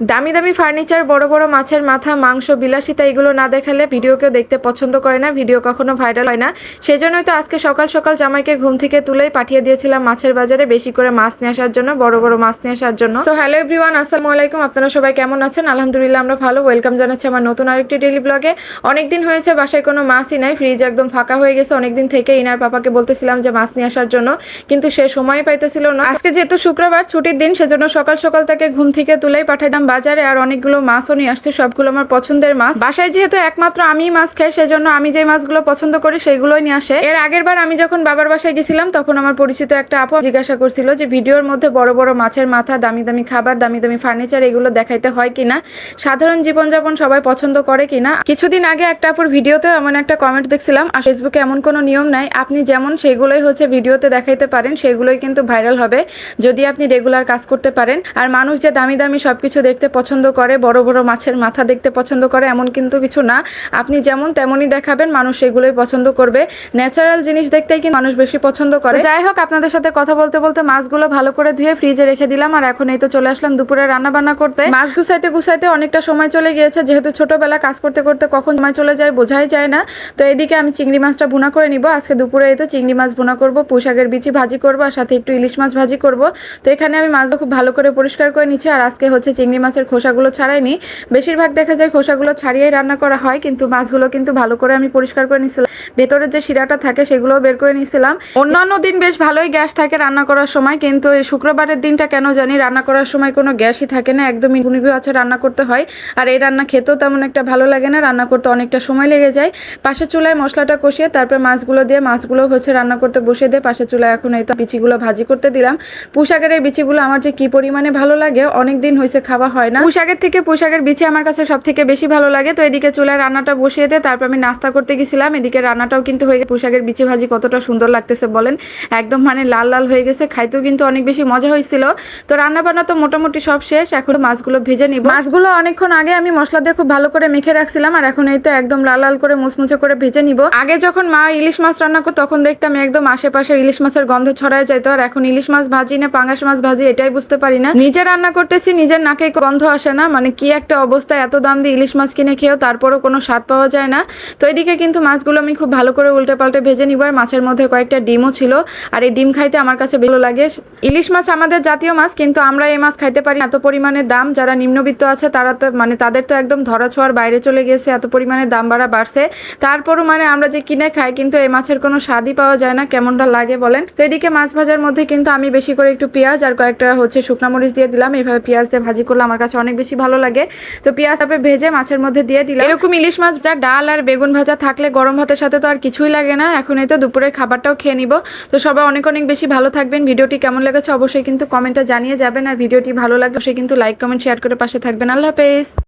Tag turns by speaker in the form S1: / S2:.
S1: দামি দামি ফার্নিচার, বড় বড় মাছের মাথা, মাংস, বিলাসিতা, এগুলো না দেখালে ভিডিও কেউ দেখতে পছন্দ করে না। ভিডিও কখনো ভাইরাল হয় না। সেজন্যই তো আজকে সকাল সকাল জামাইকে ঘুম থেকে তুলেই পাঠিয়ে দিয়েছিলাম মাছের বাজারে বেশি করে মাছ নিয়ে আসার জন্য, বড় বড় মাছ নিয়ে আসার জন্য। সো হ্যালো এভরিওয়ান আসসালামু আলাইকুম। আপনারা সবাই কেমন আছেন? আলহামদুলিল্লাহ, আমরা ভালো। ওয়েলকাম জানাচ্ছি আমার নতুন আরেকটি ডেলি ব্লগে অনেকদিন হয়েছে, বাসায় কোনো মাছই নাই। ফ্রিজ একদম ফাঁকা হয়ে গেছে। অনেকদিন থেকে ইনার পাপাকে বলতেছিলাম যে মাছ নিয়ে আসার জন্য, কিন্তু সে সময় পাইতেছিল না। আজকে যেহেতু শুক্রবার, ছুটির দিন, সেজন্য সকাল সকাল তাকে ঘুম থেকে তুলেই পাঠাইতাম বাজারে আর অনেকগুলো মাছও নিয়ে আসছে, সবগুলো আমার পছন্দের মাছ। বাসায় যেহেতু একমাত্র আমি মাছ খাই, সেজন্য আমি যে মাছগুলো পছন্দ করি সেগুলোই নিয়ে আসে। এর আগের বার আমি যখন বাবার বাসায় গেছিলাম, তখন আমার পরিচিত একটা আপু জিজ্ঞাসা করছিল যে, ভিডিওর মধ্যে বড় বড় মাছের মাথা, দামি দামি খাবার, দামি দামি ফার্নিচার, এগুলো দেখাইতে হয় কিনা? সাধারণ জীবনযাপন সবাই পছন্দ করে কিনা? কিছুদিন আগে একটা আপুর ভিডিওতে এমন একটা কমেন্ট দেখছিলাম, আর ফেসবুকে এমন কোনো নিয়ম নাই, আপনি যেমন সেগুলোই হচ্ছে ভিডিওতে দেখাইতে পারেন, সেগুলোই কিন্তু ভাইরাল হবে, যদি আপনি রেগুলার কাজ করতে পারেন। আর মানুষ যে দামি দামি সবকিছু দেখতে পছন্দ করে, বড় বড় মাছের মাথা দেখতে পছন্দ করে, এমন কিন্তু কিছু না। আপনি যেমন তেমনই দেখাবেন, মানুষ সেগুলোই পছন্দ করবে। ন্যাচারাল জিনিস দেখতেই কিন্তু মানুষ বেশি পছন্দ করে। যাই হোক, আপনাদের সাথে কথা বলতে বলতে মাছগুলো ভালো করে ধুয়ে ফ্রিজে রেখে দিলাম, আর এখন এই তো চলে আসলাম দুপুরে রান্না বান্না করতে। মাছ গুছাইতে গুছাইতে অনেকটা সময় চলে গিয়েছে, যেহেতু ছোটবেলা কাজ করতে করতে কখন সময় চলে যায় বোঝাই যায় না। তো এদিকে আমি চিংড়ি মাছটা ভুনা করে নিব। আজকে দুপুরে এই তো চিংড়ি মাছ ভুনা করব পুঁশাকের বিচি ভাজি করব, আর সাথে একটু ইলিশ মাছ ভাজি করব। তো এখানে আমি মাছগুলো খুব ভালো করে পরিষ্কার করে নিচ্ছি, আর আজকে হচ্ছে চিংড়ি মাছের খোসাগুলো ছাড়াইনি। বেশিরভাগ দেখা যায় খোসাগুলো ছাড়িয়েই রান্না করা হয়, কিন্তু মাছগুলো কিন্তু ভালো করে আমি পরিষ্কার করে নিছিলাম। ভেতরের যে শিরাটা থাকে সেগুলো বের করে নিয়েছিলাম অন্যান্য দিন বেশ ভালোই গ্যাস থাকে রান্না করার সময়, কিন্তু এই শুক্রবারের দিনটা কেন জানি রান্না করার সময় কোনো গ্যাসই থাকে না, একদমই গুনিভি আছে রান্না করতে হয়। আর এই রান্না খেতেও তেমন একটা ভালো লাগে না, রান্না করতে অনেকটা সময় লেগে যায়। পাশে চুলায় মশলাটা কষিয়ে তারপর মাছগুলো দিয়ে মাছগুলো হচ্ছে রান্না করতে বসিয়ে দিয়ে পাশে চুলায় এখন এই তো বিচিগুলো ভাজি করতে দিলাম। এই বিচিগুলো আমার যে কি পরিমাণে ভালো লাগে অনেক দিন হয়েছে খাওয়া হয় না। পুশাকের থেকে পোশাকের বিচি আমার কাছে সব থেকে বেশি ভালো লাগে। তো এদিকে চুলায় রান্নাটা বসিয়ে দিয়ে তারপর আমি নাস্তা করতে গেছিলাম। এদিকে রান্নাটাও কিন্তু হয়ে গেছে। পোশাকের বিচি ভাজি কতটা সুন্দর লাগতেছে বলেন। একদম মানে লাল লাল হয়ে গেছে। খাইতেও কিন্তু অনেক বেশি মজা হয়েছিল। তো রান্না বান্না তো মোটামুটি সব শেষ। এখন মাছগুলো ভেজে নিব। মাছগুলো অনেকক্ষণ আগে আমি মশলা দিয়ে খুব ভালো করে মেখে রাখছিলাম। আর এখন এই তো একদম লাল লাল করে মুচমুচে করে ভেজে নিব। আগে যখন মা ইলিশ মাছ রান্না করতো, তখন দেখতাম একদম আশেপাশে ইলিশ মাছের গন্ধ ছড়ায় যেত আর এখন ইলিশ মাছ ভাজি না পাঙ্গাস মাছ ভাজি, এটাই বুঝতে পারি না। নিজে রান্না করতেছি, নিজের নাকে গন্ধ আসে না। মানে কি একটা অবস্থা, এত দাম দিয়ে ইলিশ মাছ কিনে খেয়েও তারপরও কোনো স্বাদ পাওয়া যায় না। তো এদিকে কিন্তু মাছগুলো আমি খুব ভালো করে উল্টে পাল্টে ভেজে নিব। আর মাছের মধ্যে কয়েকটা ডিমও ছিল। আর এই ডিম খাইতে আমার কাছে ভালো লাগে। ইলিশ মাছ আমাদের জাতীয় মাছ, কিন্তু আমরা এই মাছ খাইতে পারি এত পরিমাণে দাম, যারা নিম্নবিত্ত আছে তারা তো মানে তাদের তো একদম ধরা ছোঁয়ার বাইরে চলে গেছে এত পরিমাণে দাম বাড়া বাড়ছে। তারপরও মানে আমরা যে কিনে খাই, কিন্তু এই মাছের কোনো স্বাদই পাওয়া যায় না। কেমনটা লাগে বলেন? তো এদিকে মাছ ভাজার মধ্যে কিন্তু আমি বেশি করে একটু পেঁয়াজ আর কয়েকটা হচ্ছে শুকনা মরিচ দিয়ে দিলাম। এইভাবে পেঁয়াজ দিয়ে ভাজি করলে আমার কাছে অনেক বেশি ভালো লাগে। তো পেঁয়াজ তারপরে ভেজে মাছের মধ্যে দিয়ে দিলাম। এরকম ইলিশ মাছ, যা ডাল আর বেগুন ভাজা থাকলে গরম ভাতের সাথে তো আর কিছুই লাগে না। এখন এই তো দুপুরের খাবারটাও খেয়ে নিব। তো সবাই অনেক অনেক বেশি ভালো থাকবেন। ভিডিওটি কেমন লেগেছে অবশ্যই কিন্তু কমেন্টে জানিয়ে যাবেন। আর ভিডিওটি ভালো লাগলে সে কিন্তু লাইক, কমেন্ট, শেয়ার করে পাশে থাকবেন। আল্লাহ হাফেজ।